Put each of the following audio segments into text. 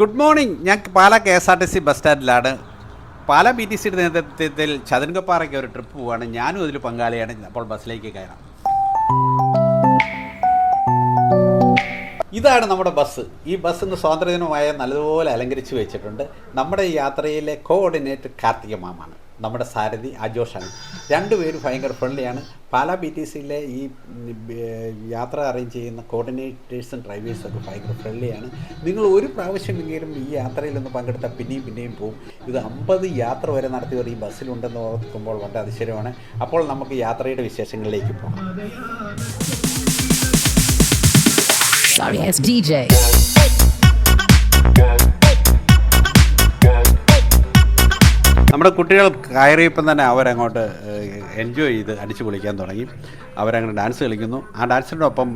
Good morning ഞാൻ Pala K S R T C bus സ്റ്റാൻഡിലാണ് Pala B T സിയുടെ നേതൃത്വത്തിൽ ചതുരംഗപ്പാറയ്ക്ക് ഒരു ട്രിപ്പ് പോവാണ്. ഞാനും അതിൽ പങ്കാളിയാണ്. അപ്പോൾ ബസ്സിലേക്ക് കയറാം. ഇതാണ് നമ്മുടെ ബസ് ഈ ബസ് ഇന്ന് സ്വാതന്ത്ര്യദിനമായ നല്ലതുപോലെ അലങ്കരിച്ച് വെച്ചിട്ടുണ്ട്. നമ്മുടെ യാത്രയിലെ കോർഡിനേറ്റർ കാർത്തിക മാമാണ്. നമ്മുടെ സാരഥി അജോഷാണ് രണ്ടുപേരും ഭയങ്കര ഫ്രണ്ട്ലിയാണ് പാല ബി ടി സിയിലെ ഈ യാത്ര അറേഞ്ച് ചെയ്യുന്ന കോർഡിനേറ്റേഴ്സും ഡ്രൈവേഴ്സും ഒക്കെ ഭയങ്കര ഫ്രണ്ട്ലിയാണ് നിങ്ങൾ ഒരു പ്രാവശ്യമെങ്കിലും ഈ യാത്രയിലൊന്ന് പങ്കെടുത്താൽ പിന്നെയും പിന്നെയും പോകും ഇത് അമ്പത് യാത്ര വരെ നടത്തിയവർ ഈ ബസ്സിലുണ്ടെന്ന് ഓർക്കുമ്പോൾ വളരെ അതിശയമാണ്. അപ്പോൾ നമുക്ക് യാത്രയുടെ വിശേഷങ്ങളിലേക്ക് പോകാം. നമ്മുടെ കുട്ടികൾ കയറിയപ്പം തന്നെ അവരങ്ങോട്ട് എൻജോയ് ചെയ്ത് അടിച്ചു പൊളിക്കാൻ തുടങ്ങി. അവരങ്ങനെ ഡാൻസ് കളിക്കുന്നു. ആ ഡാൻസിനോടൊപ്പം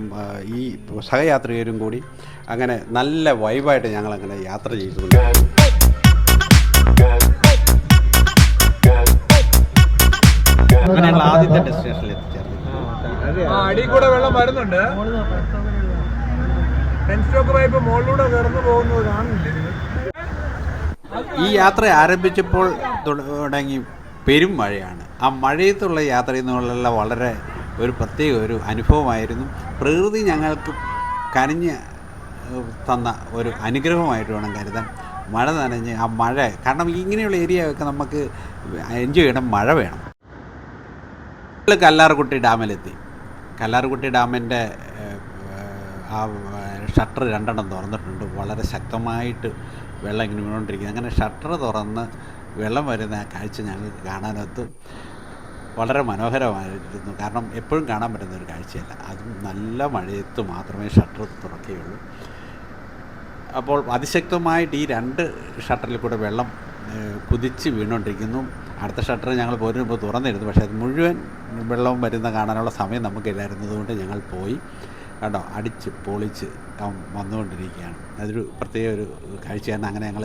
ഈ സഹയാത്രികരും കൂടി അങ്ങനെ നല്ല വൈബായിട്ട് ഞങ്ങളങ്ങനെ യാത്ര ചെയ്തുകൊണ്ട്. അങ്ങനെ ഞങ്ങൾ ആദ്യത്തെ ഡെസ്റ്റിനേഷനിൽ എത്തിച്ചേർന്നു ആ അടി കൂടെ വെള്ളം വരുന്നുണ്ട്. ടെൻ സ്റ്റോക്ക് പൈപ്പ് മുകളിലൂടെ കടന്നു പോകുന്നത് നിങ്ങൾ? ഈ യാത്ര ആരംഭിച്ചപ്പോൾ തുടങ്ങി പെരും മഴയാണ്. ആ മഴയത്തുള്ള യാത്രയിൽ നിന്നുള്ള വളരെ ഒരു പ്രത്യേക ഒരു അനുഭവമായിരുന്നു. പ്രകൃതി ഞങ്ങൾക്ക് കനിഞ്ഞ് തന്ന ഒരു അനുഗ്രഹമായിട്ട് വേണം കരുതാൻ. മഴ നനഞ്ഞ് ആ മഴ കാരണം ഇങ്ങനെയുള്ള ഏരിയ ഒക്കെ നമുക്ക് എൻജോയ് ചെയ്യണം മഴ വേണം. കല്ലാർകുട്ടി ഡാമിലെത്തി. കല്ലാർകുട്ടി ഡാമിന്റെ ആ ഷട്ടർ രണ്ടെണ്ണം തുറന്നിട്ടുണ്ട്. വളരെ ശക്തമായിട്ട് വെള്ളം ഇങ്ങനെ വീണുകൊണ്ടിരിക്കുന്നത് അങ്ങനെ ഷട്ടർ തുറന്ന് വെള്ളം വരുന്ന ആ കാഴ്ച ഞങ്ങൾക്ക് കാണാനൊത്ത് വളരെ മനോഹരമായിരുന്നു. കാരണം എപ്പോഴും കാണാൻ പറ്റുന്ന ഒരു കാഴ്ചയല്ല. അതും നല്ല മഴയത്ത് മാത്രമേ ഷട്ടർ തുറക്കുകയുള്ളൂ. അപ്പോൾ അതിശക്തമായിട്ട് ഈ രണ്ട് ഷട്ടറിൽ കൂടെ വെള്ളം കുതിച്ച് വീണുകൊണ്ടിരിക്കുന്നു. അടുത്ത ഷട്ടർ ഞങ്ങൾ പോരുമ്പോൾ തുറന്നിരുന്നു. പക്ഷേ അത് മുഴുവൻ വെള്ളം വരുന്ന കാണാനുള്ള സമയം നമുക്കില്ലായിരുന്നതുകൊണ്ട് ഞങ്ങൾ പോയി. കണ്ടോ അടിച്ച് പൊളിച്ച് വന്നുകൊണ്ടിരിക്കുകയാണ്. അതൊരു പ്രത്യേക ഒരു കാഴ്ചയാണ്. അങ്ങനെ ഞങ്ങൾ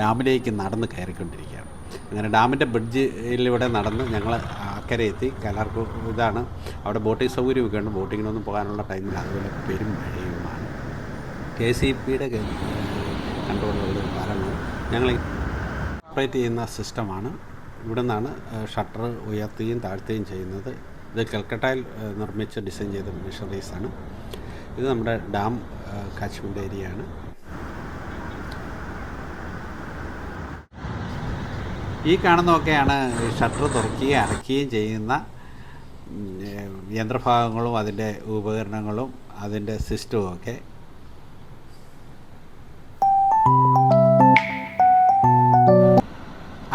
ഡാമിലേക്ക് നടന്ന് കയറിക്കൊണ്ടിരിക്കുകയാണ്. അങ്ങനെ ഡാമിന്റെ ബ്രിഡ്ജിലൂടെ നടന്ന് ഞങ്ങൾ അക്കരെ എത്തി. കലർക്ക് ഇതാണ്. അവിടെ ബോട്ടിംഗ് സൗകര്യമൊക്കെ ഉണ്ട്. ബോട്ടിങ്ങിനൊന്നും പോകാനുള്ള ടൈമിൽ അതുപോലെ പെരും മഴയുമാണ്. കെ സി പിയുടെ കൺട്രോളുള്ള പാലങ്ങൾ ഞങ്ങൾ ഓപ്പറേറ്റ് ചെയ്യുന്ന സിസ്റ്റമാണ് ഇവിടെ നിന്നാണ് ഷട്ടർ ഉയർത്തുകയും താഴ്ത്തുകയും ചെയ്യുന്നത്. ഇത് കൽക്കട്ടയിൽ നിർമ്മിച്ച് ഡിസൈൻ ചെയ്ത മെഷീനറീസാണ് ഇത് നമ്മുടെ ഡാം കാച്ച്മെന്റ് ആണ് ഈ കാണുന്നതൊക്കെയാണ് ഷട്ടർ തുറക്കുകയും അടയ്ക്കുകയും ചെയ്യുന്ന യന്ത്രഭാഗങ്ങളും അതിന്റെ ഉപകരണങ്ങളും അതിന്റെ സിസ്റ്റവും ഒക്കെ.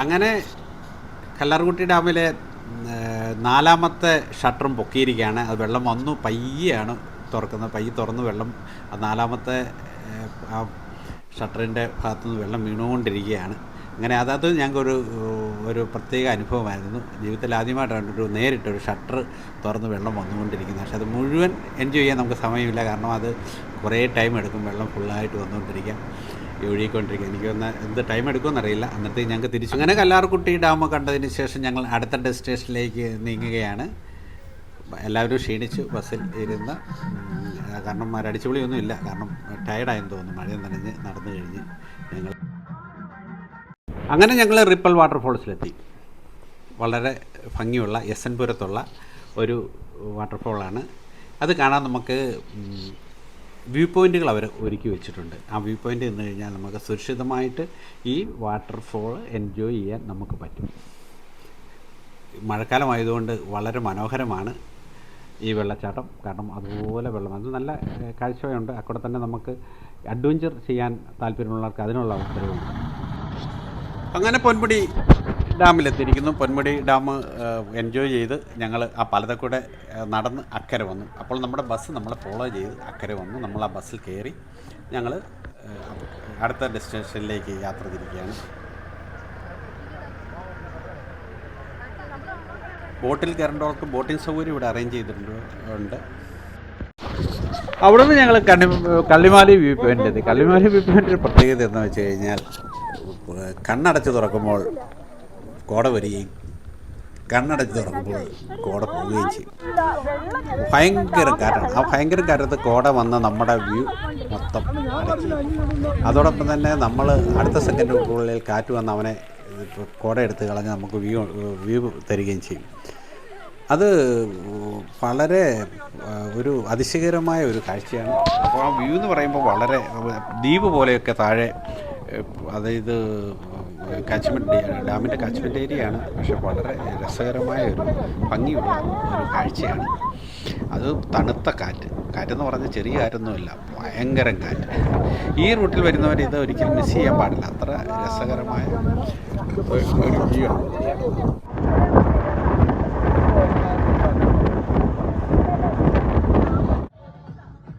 അങ്ങനെ കല്ലാർകുട്ടി ഡാമിലെ നാലാമത്തെ ഷട്ടറും പൊക്കിയിരിക്കുകയാണ്. അത് വെള്ളം വന്നു പയ്യാണ് തുറക്കുന്നത്. പയ്യെ തുറന്ന് വെള്ളം നാലാമത്തെ ആ ഷട്ടറിന്റെ ഭാഗത്തുനിന്ന് വെള്ളം വീണുകൊണ്ടിരിക്കുകയാണ്. അങ്ങനെ അതത് ഞങ്ങൾക്കൊരു ഒരു പ്രത്യേക അനുഭവമായിരുന്നു. ജീവിതത്തിൽ ആദ്യമായിട്ടാണ് ഒരു നേരിട്ടൊരു ഷട്ടർ തുറന്ന് വെള്ളം വന്നുകൊണ്ടിരിക്കുന്നത് പക്ഷേ അത് മുഴുവൻ എൻജോയ് ചെയ്യാൻ നമുക്ക് സമയമില്ല. കാരണം അത് കുറേ ടൈം എടുക്കും വെള്ളം ഫുള്ളായിട്ട് വന്നുകൊണ്ടിരിക്കാം ഈ ഒഴുകിക്കൊണ്ടിരിക്കുക എനിക്ക് വന്ന എന്ത് ടൈം എടുക്കുമെന്നറിയില്ല അന്നത്തെ ഞങ്ങൾക്ക് തിരിച്ചു അങ്ങനെ കല്ലാർകുട്ടി ഡാം കണ്ടതിന് ശേഷം ഞങ്ങൾ അടുത്ത ഡെസ്റ്റിനേഷനിലേക്ക് നീങ്ങുകയാണ്. എല്ലാവരും ക്ഷീണിച്ചു ബസ്സിൽ ഇരുന്ന് കാരണം അടിച്ചുപൊളിയൊന്നും ഇല്ല. കാരണം ടയർഡായെന്ന് തോന്നുന്നു. മഴ നനഞ്ഞ് നടന്നു കഴിഞ്ഞ് ഞങ്ങൾ. അങ്ങനെ ഞങ്ങൾ റിപ്പൽ വാട്ടർഫോൾസിലെത്തി വളരെ ഭംഗിയുള്ള എസ് എൻ പുരത്തുള്ള ഒരു വാട്ടർഫോളാണ് അത് കാണാൻ നമുക്ക് വ്യൂ പോയിന്റുകൾ അവർ ഒരുക്കി വെച്ചിട്ടുണ്ട്. ആ വ്യൂ പോയിന്റ് എന്ന് കഴിഞ്ഞാൽ നമുക്ക് സുരക്ഷിതമായിട്ട് ഈ വാട്ടർഫോൾ എൻജോയ് ചെയ്യാൻ നമുക്ക് പറ്റും. മഴക്കാലമായതുകൊണ്ട് വളരെ മനോഹരമാണ് ഈ വെള്ളച്ചാട്ടം. കാരണം അതുപോലെ വെള്ളം അത് നല്ല കാഴ്ചയുണ്ട്. അക്കൂടെ തന്നെ നമുക്ക് അഡ്വഞ്ചർ ചെയ്യാൻ താല്പര്യമുള്ളവർക്ക് അതിനുള്ള അവസരമുണ്ട് അങ്ങനെ പൊന്മുടി ഡാമിലെത്തിയിരിക്കുന്നു. പൊന്മുടി ഡാം എൻജോയ് ചെയ്ത് ഞങ്ങൾ ആ പലതക്കൂടെ കൂടെ നടന്ന് അക്കരെ വന്നു. അപ്പോൾ നമ്മുടെ ബസ് നമ്മളെ ഫോളോ ചെയ്ത് അക്കരെ വന്നു. നമ്മൾ ആ ബസ്സിൽ കയറി ഞങ്ങൾ അടുത്ത ഡെസ്റ്റിനേഷനിലേക്ക് യാത്ര തിരിക്കുകയാണ്. ബോട്ടിൽ കയറേണ്ടവർക്ക് ബോട്ടിംഗ് സൗകര്യം ഇവിടെ അറേഞ്ച് ചെയ്തിട്ടുണ്ട് അവിടുന്ന് ഞങ്ങൾ കണ്ണി കള്ളിമാലി വ്യൂ പോയിന്റ് എത്തി. കള്ളിമാലി വ്യൂ പോയിന്റ് പ്രത്യേകത എന്ന് വെച്ച് കഴിഞ്ഞാൽ കണ്ണടച്ച് തുറക്കുമ്പോൾ കോട വരികയും കണ്ണടച്ച് തുറക്കുമ്പോൾ കോട പോവുകയും ചെയ്യും ഭയങ്കര കാറ്റാണ് ആ ഭയങ്കര കാറ്റത്ത് കോട വന്ന് നമ്മുടെ വ്യൂ മൊത്തം അടക്കി അതോടൊപ്പം തന്നെ നമ്മൾ അടുത്ത സെക്കൻഡുകളിൽ കാറ്റ് വന്ന് അവനെ കോട എടുത്ത് കളഞ്ഞ് നമുക്ക് വ്യൂ വ്യൂ തരികയും ചെയ്യും. അത് വളരെ ഒരു അതിശയകരമായ ഒരു കാഴ്ചയാണ്. അപ്പോൾ ആ വ്യൂ എന്ന് പറയുമ്പോൾ വളരെ ദ്വീപ് പോലെയൊക്കെ താഴെ അതായത് കാച്ച്മെന്റ് ഡാമിന്റെ കാച്ച്മെന്റ് ഏരിയയാണ് പക്ഷെ വളരെ രസകരമായ ഒരു ഭംഗിയുള്ള ഒരു കാഴ്ചയാണ്. അത് തണുത്ത കാറ്റ്. കാറ്റെന്ന് പറഞ്ഞാൽ ചെറിയ കാറ്റൊന്നുമില്ല ഭയങ്കരം കാറ്റ്. ഈ റൂട്ടിൽ വരുന്നവർ ഇത് ഒരിക്കലും മിസ് ചെയ്യാൻ പാടില്ല. അത്ര രസകരമായ ഒരു-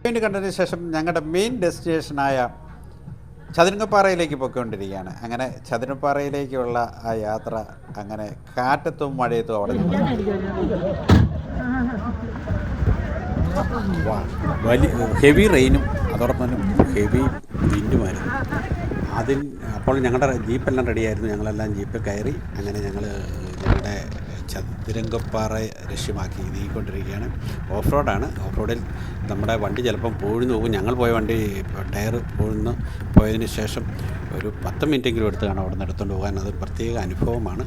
വ്യൂ കണ്ടതിന് ശേഷം ഞങ്ങളുടെ മെയിൻ ഡെസ്റ്റിനേഷനായ ചതുരംഗപ്പാറയിലേക്ക് പോയിക്കൊണ്ടിരിക്കുകയാണ്. അങ്ങനെ ചതുരംഗപ്പാറയിലേക്കുള്ള ആ യാത്ര അങ്ങനെ കാറ്റത്തും മഴയത്തും അവിടെ വലിയ ഹെവി റെയിനും അതോടൊപ്പം തന്നെ ഹെവി വിൻഡുമായിരുന്നു അതിൽ അപ്പോൾ ഞങ്ങളുടെ ജീപ്പെല്ലാം റെഡിയായിരുന്നു ഞങ്ങളെല്ലാം ജീപ്പിൽ കയറി അങ്ങനെ ഞങ്ങൾ ഞങ്ങളുടെ ചതുരംഗപ്പാറ ലക്ഷ്യമാക്കി നീങ്ങിക്കൊണ്ടിരിക്കുകയാണ്. ഓഫ് റോഡാണ് ഓഫ് റോഡിൽ നമ്മുടെ വണ്ടി ചിലപ്പം പോഴുന്നു പോകും. ഞങ്ങൾ പോയ വണ്ടി ടയർ പോഴുന്ന് പോയതിന് ശേഷം ഒരു പത്ത് മിനിറ്റെങ്കിലും എടുത്താണ് അവിടെ നിന്ന് എടുത്തുകൊണ്ട് പോകാൻ. അത് പ്രത്യേക അനുഭവമാണ്.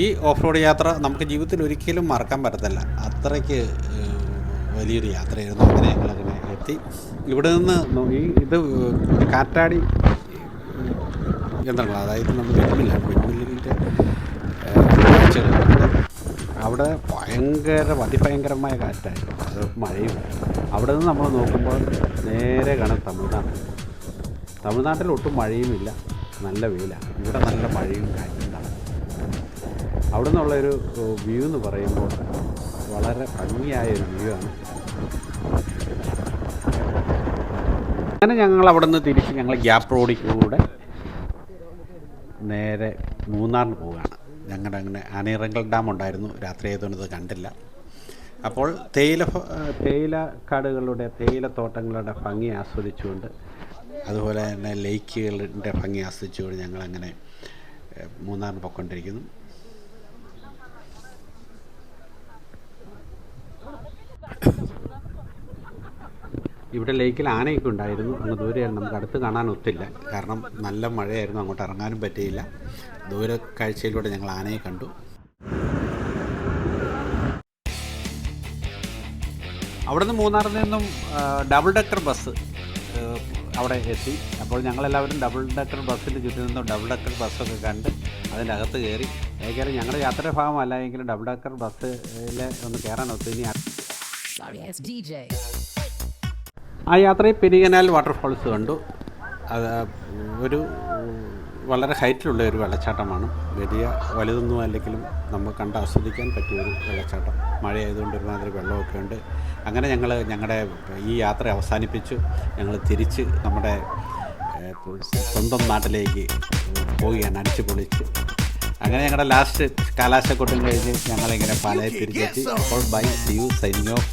ഈ ഓഫ് റോഡ് യാത്ര നമുക്ക് ജീവിതത്തിൽ ഒരിക്കലും മറക്കാൻ പറ്റത്തില്ല. അത്രയ്ക്ക് വലിയൊരു യാത്രയായിരുന്നു. അങ്ങനെ ഞങ്ങളങ്ങനെ എത്തി. ഇവിടെ നിന്ന് ഈ ഇത് കാറ്റാടി യന്ത്രങ്ങൾ അതായത് നമ്മൾ വെഡ്മില്ലാണ് വെഡ്മില്ലിന്റെ അവിടെ ഭയങ്കര അതിഭയങ്കരമായ കാറ്റായിരുന്നു. അത് മഴയും. അവിടെ നിന്ന് നമ്മൾ നോക്കുമ്പോൾ നേരെ കാണാൻ തമിഴ്നാട്. തമിഴ്നാട്ടിൽ ഒട്ടും മഴയുമില്ല നല്ല വെയിലാണ് ഇവിടെ നല്ല മഴയും കാറ്റും കാണാം. അവിടെ നിന്നുള്ളൊരു വ്യൂ എന്ന് പറയുമ്പോൾ വളരെ ഭംഗിയായ ഒരു വ്യൂ ആണ്. അങ്ങനെ ഞങ്ങൾ അവിടെ നിന്ന് തിരിച്ച് ഞങ്ങൾ ഗ്യാപ്പ് റോഡിൽ കൂടെ നേരെ മൂന്നാറിന് പോവുകയാണ്. ഞങ്ങളുടെ അങ്ങനെ ആനയിറങ്കൽ ഡാം ഉണ്ടായിരുന്നു രാത്രി ആയതുകൊണ്ട് കണ്ടില്ല. അപ്പോൾ തേയില തേയില കാടുകളുടെ തേയില തോട്ടങ്ങളുടെ ഭംഗി ആസ്വദിച്ചുകൊണ്ട് അതുപോലെ തന്നെ ലേക്കുകളുടെ ഭംഗി ആസ്വദിച്ചുകൊണ്ട് ഞങ്ങളങ്ങനെ മൂന്നാറിന് പൊയ്ക്കൊണ്ടിരിക്കുന്നു. ഇവിടെ ലേക്കിൽ ആനയൊക്കെ ഉണ്ടായിരുന്നു. അങ്ങ് ദൂരെയായിരുന്നു നമുക്ക് അടുത്ത് കാണാൻ ഒത്തില്ല. കാരണം നല്ല മഴയായിരുന്നു. അങ്ങോട്ട് ഇറങ്ങാനും പറ്റിയില്ല. ദൂര കാഴ്ചയിലൂടെ ഞങ്ങൾ ആനയെ കണ്ടു. അവിടുന്ന് മൂന്നാറിൽ നിന്നും ഡബിൾ ഡെക്കർ ബസ് അവിടെ എത്തി. അപ്പോൾ ഞങ്ങളെല്ലാവരും ഡബിൾ ഡെക്കർ ബസ്സിന്റെ ചുറ്റിൽ നിന്നും ഡബിൾ ഡെക്കർ ബസ്സൊക്കെ കണ്ട് അതിന്റെ അകത്ത് കയറി. ഏകദേശം ഞങ്ങളുടെ യാത്രയുടെ ഭാഗമല്ല എങ്കിലും ഡബിൾ ഡെക്കർ ബസ്സിൽ ഒന്ന് കയറാൻ ഒത്തിരി Sorry DJ. ആ യാത്രയിൽ പെരിയനാൽ വാട്ടർഫോൾസ് കണ്ടു. അത് ഒരു വളരെ ഹൈറ്റിലുള്ള ഒരു വെള്ളച്ചാട്ടമാണ്. വലിയ വലുതൊന്നും അല്ലെങ്കിലും നമുക്ക് കണ്ട് ആസ്വദിക്കാൻ പറ്റിയ ഒരു വെള്ളച്ചാട്ടം. മഴയായതുകൊണ്ട് ഒരുമാതിരി വെള്ളമൊക്കെ ഉണ്ട്. അങ്ങനെ ഞങ്ങൾ ഞങ്ങളുടെ ഈ യാത്ര അവസാനിപ്പിച്ചു. ഞങ്ങൾ തിരിച്ച് നമ്മുടെ സ്വന്തം നാട്ടിലേക്ക് പോവുകയാണ് അടിച്ചു പൊളിച്ച്. അങ്ങനെ ഞങ്ങളുടെ ലാസ്റ്റ് കാലാശക്കൊട്ടും കഴിഞ്ഞ് ഞങ്ങളിങ്ങനെ പാലയെ തിരിച്ചെത്തി. അപ്പോൾ bye see you signing off